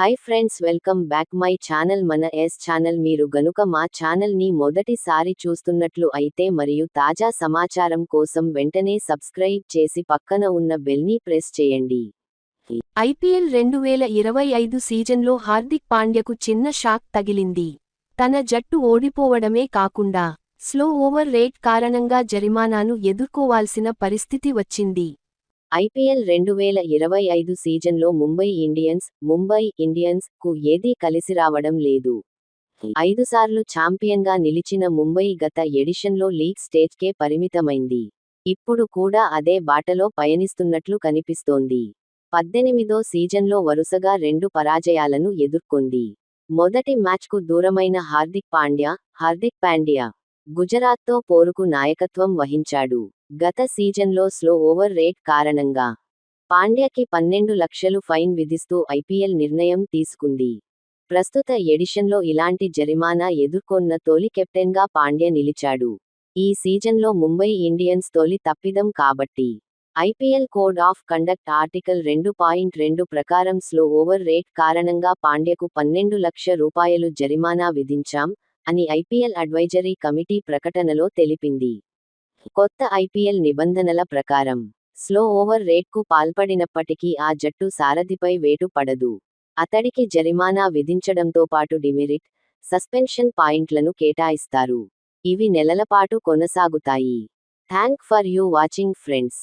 Hi friends welcome back my channel మన S channel మీరు గనుక మా ఛానల్ని మొదటిసారి చూస్తున్నట్లు అయితే మరియు తాజా సమాచారం కోసం వెంటనే సబ్స్క్రైబ్ చేసి పక్కన ఉన్న బెల్ని ప్రెస్ చేయండి. ఐపీఎల్ రెండు వేల ఇరవై ఐదు సీజన్లో హార్దిక్ పాండ్యకు చిన్న షాక్ తగిలింది. తన జట్టు ఓడిపోవడమే కాకుండా స్లో ఓవర్ రేట్ కారణంగా జరిమానాను ఎదుర్కోవాల్సిన పరిస్థితి వచ్చింది. ఐపీఎల్ రెండు వేల ఇరవై ఐదు సీజన్లో ముంబై ఇండియన్స్ ముంబై ఇండియన్స్కు ఏదీ కలిసి రావడం లేదు. ఐదుసార్లు ఛాంపియన్గా నిలిచిన ముంబై గత ఎడిషన్లో లీగ్ స్టేజ్కే పరిమితమైంది. ఇప్పుడు కూడా అదే బాటలో పయనిస్తున్నట్లు కనిపిస్తోంది. పద్దెనిమిదో సీజన్లో వరుసగా రెండు పరాజయాలను ఎదుర్కొంది. మొదటి మ్యాచ్కు దూరమైన హార్దిక్ పాండ్యా హార్దిక్ పాండ్యా గుజరాత్తో పోరుకు నాయకత్వం వహించాడు. గత సీజన్లో స్లో ఓవర్ రేట్ కారణంగా పాండ్యాకి పన్నెండు లక్షలు ఫైన్ విధిస్తూ ఐపీఎల్ నిర్ణయం తీసుకుంది. ప్రస్తుత ఎడిషన్లో ఇలాంటి జరిమానా ఎదుర్కొన్న తొలి కెప్టెన్గా పాండ్య నిలిచాడు. ఈ సీజన్లో ముంబై ఇండియన్స్ తొలి తప్పిదం కాబట్టి IPL code of conduct article రెండు పాయింట్ రెండు ప్రకారం స్లో ఓవర్ రేట్ కారణంగా పాండ్యకు పన్నెండు లక్ష రూపాయలు జరిమానా విధించాం అని ఐపీఎల్ అడ్వైజరీ కమిటీ ప్రకటనలో తెలిపింది. కొత్త ఐపీఎల్ నిబంధనల ప్రకారం స్లో ఓవర్ రేట్కు పాల్పడినప్పటికీ ఆ జట్టు సారథిపై వేటు పడదు. అతడికి జరిమానా విధించడంతో పాటు డిమెరిట్ సస్పెన్షన్ పాయింట్లను కేటాయిస్తారు. ఇవి నెలలపాటు కొనసాగుతాయి. Thank for you watching friends.